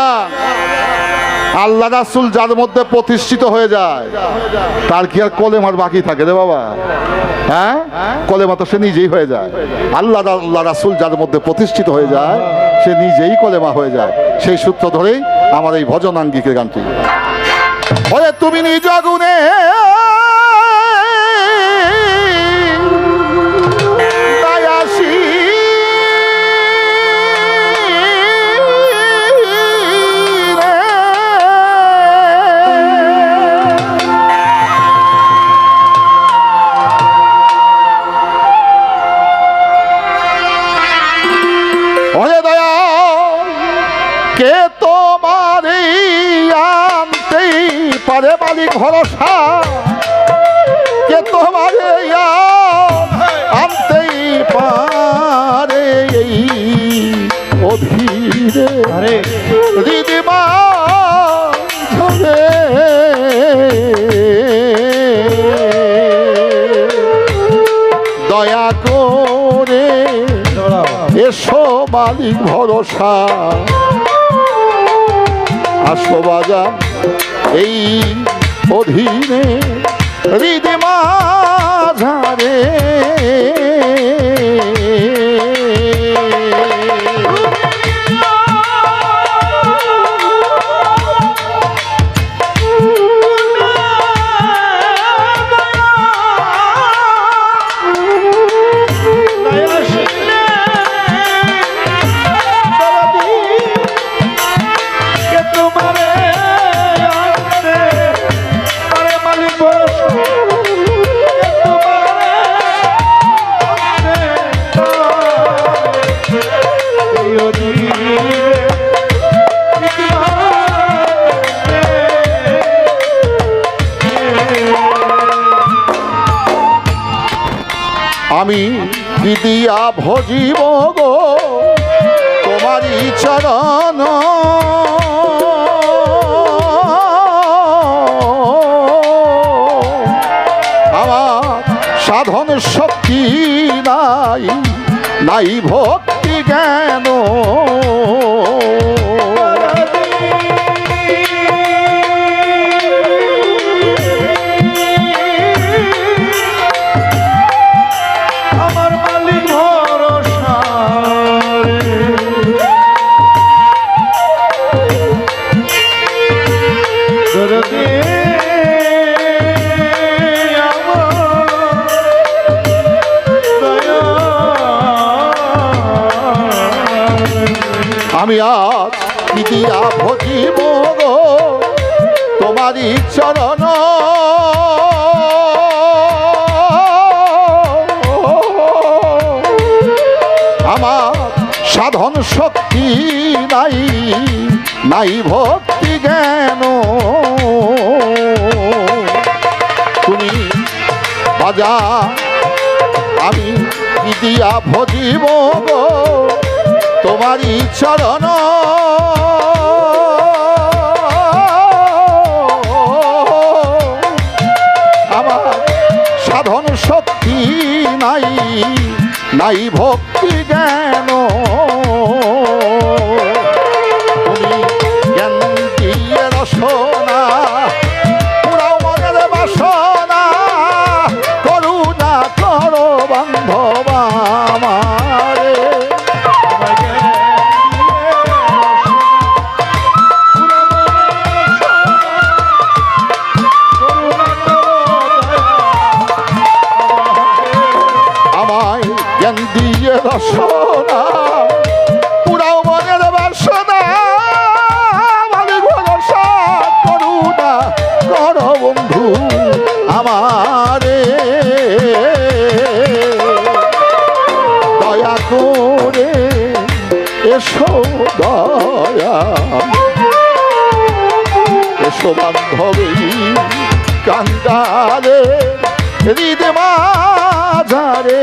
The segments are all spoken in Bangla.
বাজা আল্লাহ রাসুল যার মধ্যে প্রতিষ্ঠিত হয়ে যায়, তার কি আর কলেমার বাকি থাকে রে বাবা? হ্যাঁ? কলেমা তো সে নিজেই হয়ে যায়। আল্লাহ আল্লাহ রাসুল যার মধ্যে প্রতিষ্ঠিত হয়ে যায়, সে নিজেই কলেমা হয়ে যায়। সেই সূত্র ধরেই আমার এই ভজনাঙ্গিকের গানটি। তুমি নিজ আগুনে মালিক ভরসা কে তোমার আনতেই পারে এই অধীরে। দিদিমা দয়া করে এসো মালিক ভরসা। আসো বাজান এই অধীনে হৃদমা ঝারে দিদিয়া ভজিব গো তোমারই চরণ। আমার সাধন শক্তি নাই নাই ভক্তি জ্ঞান। দিদিয়া ভজিব গো তোমারই চরণ আমার সাধন শক্তি নাই নাই ভক্তি জ্ঞান। তুমি বাজা, আমি দিয়া ভজিব গো তোমারই চরণ। আমার সাধন শক্তি নাই নাই ভক্তি জ্ঞান। তুমি জ্ঞান দিয়ে রসনা রসনা পুরাও মনের বাসনা। মালিক ভরসা করুণা কর বন্ধু আমারে। দয়া করে এসো দয়া। এসো বান্ধবী কান্দারে, হৃদ মাঝারে।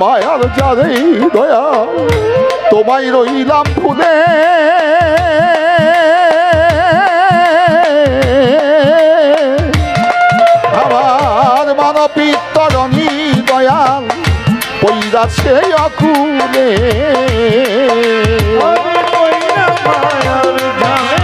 মায়ার জারে দয়া, তোমায় রইলাম ফুলে আমার মানবী তরণী দয়াল পইরা সে অকুলে মায়ার জালে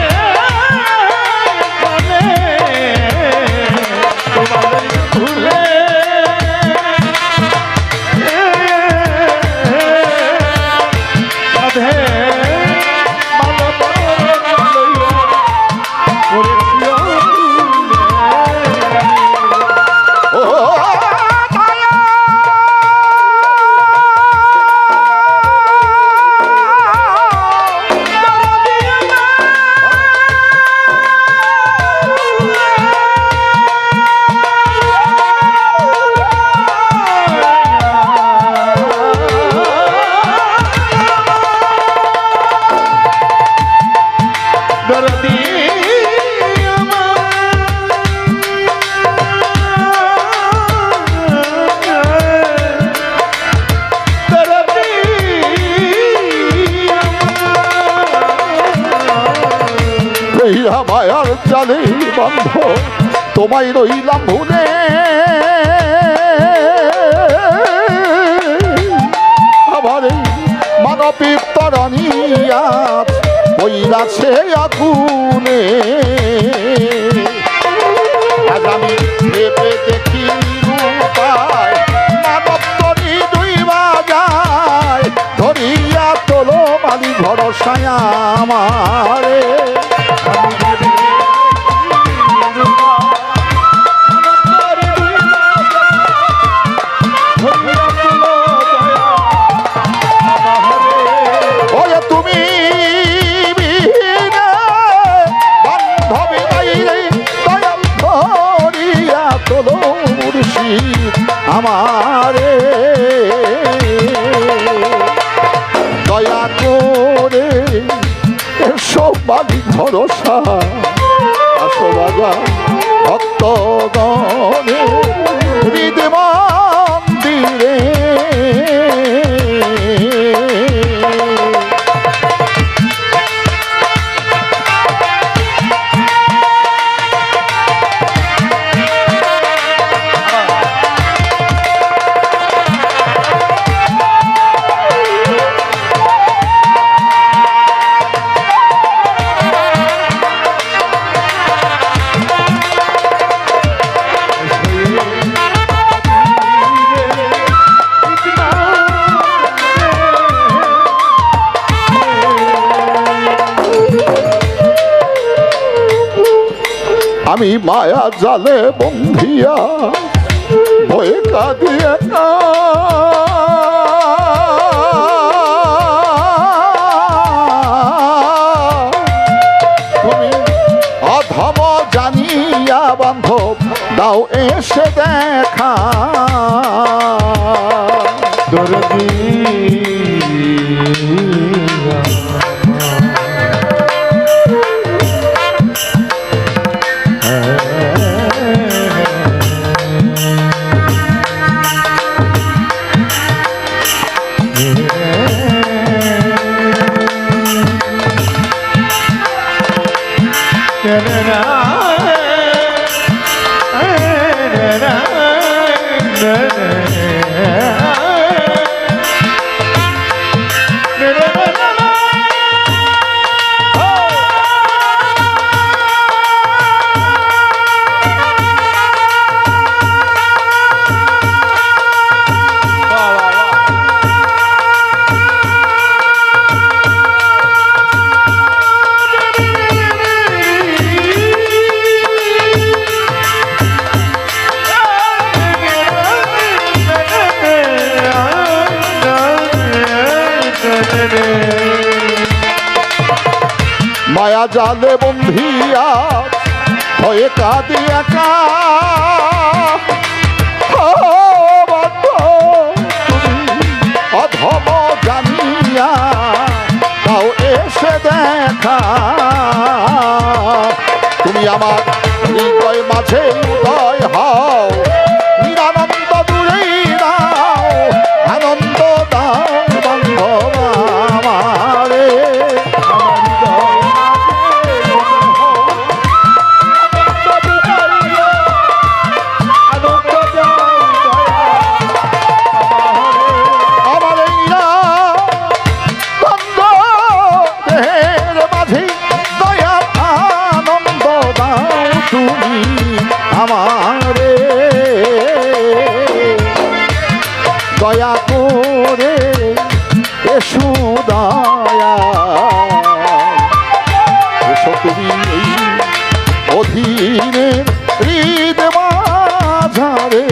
বন্ধ তোমায় রইলাম ভুলে। আমার এই মানবী তরণিয়া সে আগুনে। আজ ভেবে দেখি ধরিয়া তোলো মালি মায়া জালে বন্ধিয়া ভয়ে কাঁদিয়ে ಶರಣಾ মায়া জালে বন্ধিয়া হয়ে কাঁদি একা। অধম জানিয়া তাও এসে দেখা। তুমি আমার হৃদয় মাঝে উদয় হও। হৃদ মাঝারে।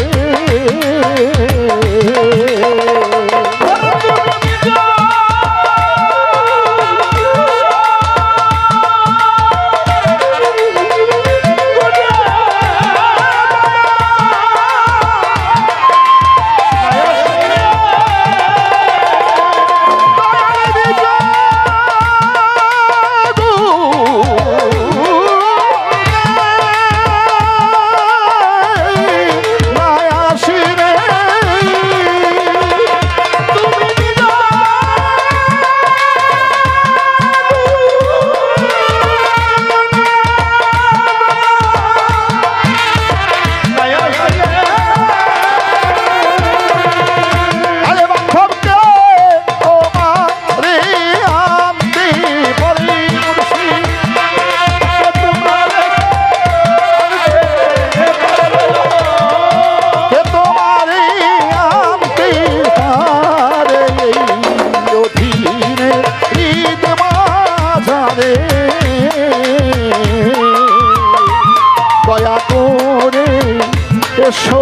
এসো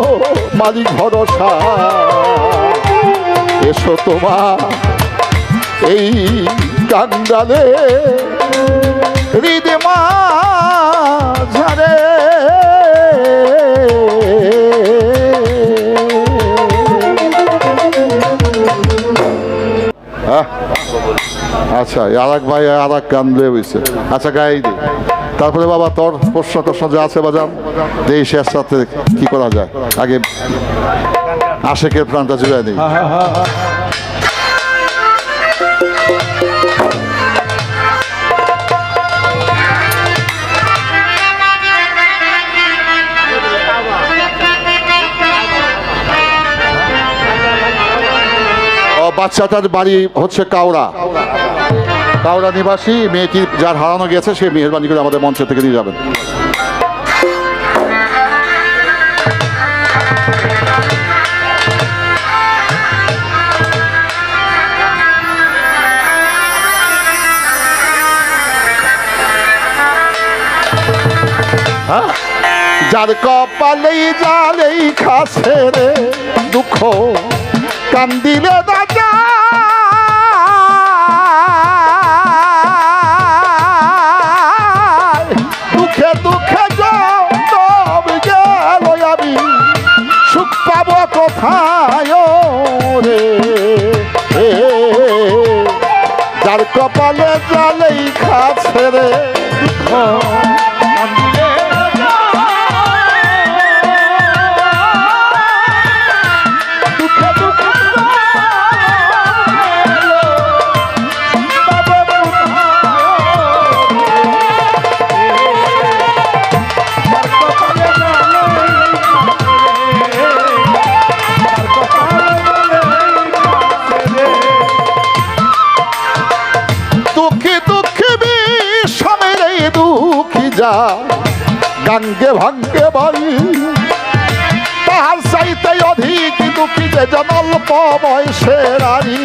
মালিক ভরসা। এসো তোমার এই কান্দালে হৃদয় আহ, আচ্ছা আর এক ভাই আর এক গান হয়েছে আচ্ছা গাই দি। তারপরে বাবা তোর প্রশ্ন টশ্ন যা আছে বাজান। এই শেষ সাথে কি করা যায়? আগে আশেকের প্রাণটা জুড়ে ও, বাচ্চাটার বাড়ি হচ্ছে কাউরা কাউরা নিবাসী, মেয়েটি যার হারানো গেছে, সে মেহরবানি করে আমাদের মঞ্চ থেকে নিয়ে যাবেন? যার কপালেই জালেই খাসে রে দুঃখ কান্দিলে কোথায় রে। যার কপালে জালেই খাছে রে। অল্প বয়সের নারী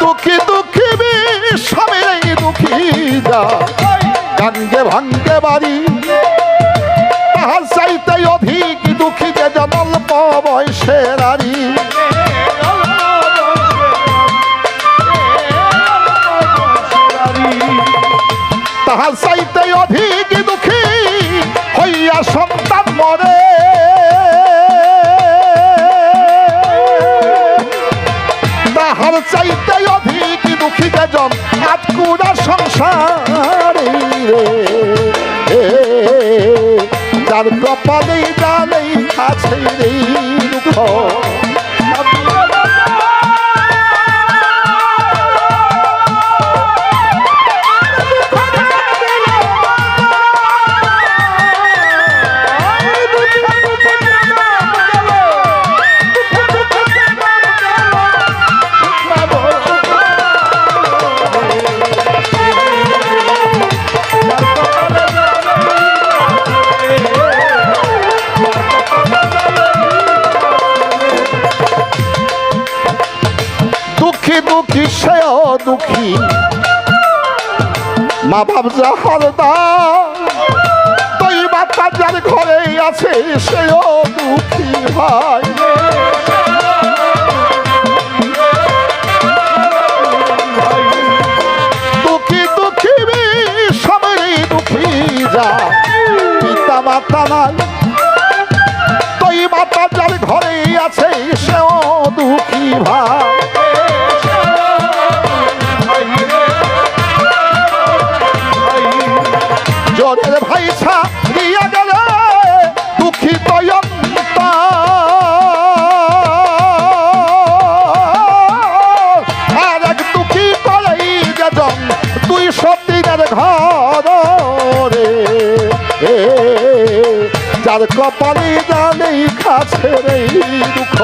দুঃখী দুঃখী বিষমের এই দুঃখী যা গাঙ্গে ভাঙ্গে বাড়ি। সংসারে রে। তার কপালে জানেই আছে রে দুঃখী। সেও দুঃখী মা বাপ যাহার দা, তুই বাচ্চা যার ঘরে আছে সেও দুঃখী ভাই দুঃখী দুঃখী সবাই দুঃখী যা। পিতা মাতা নাই। তুই মাতা যার ঘরে আছে সেও দুঃখী ভাই। জোরের ভাইসা দিয়া গেলে দুঃখী তয়ন্ত আর এক দুঃখী করেই যেজন দুই সতীনের ঘর রে। যার কপালে জানেই কাছে রে দুঃখ।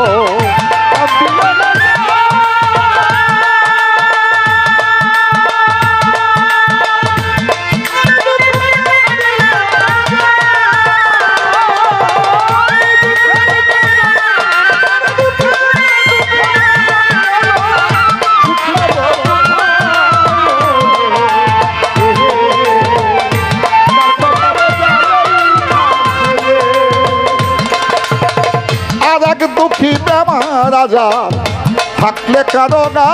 রাজা থাকলে কারও না?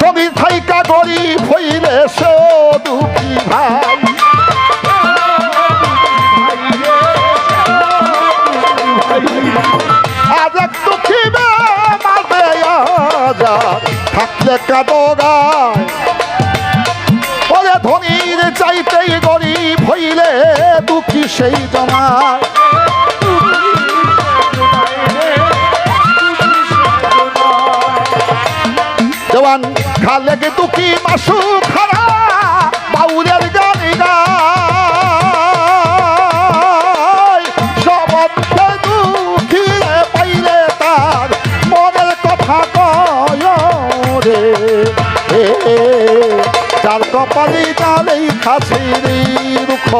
তুমি থাইকা গরিব হইলে সে দুঃখী ভাই। আজ এক দুঃখী রাজা থাকলে কারও গায় ওরে ধনীর চাইতেই গরিব হইলে দুঃখী সেই জমায়। জওয়ান খালে গে তুকি মাসু খারা বাউরের গানি গায়। দুঃখী তার কথা কপালি জালেই খাসিরি দুঃখ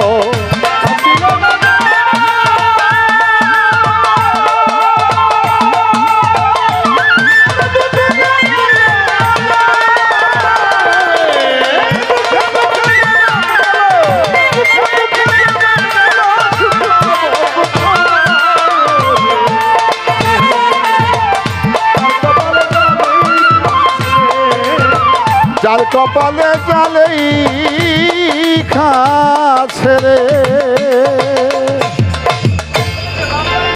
যার কপালে জালেই খাছে রে।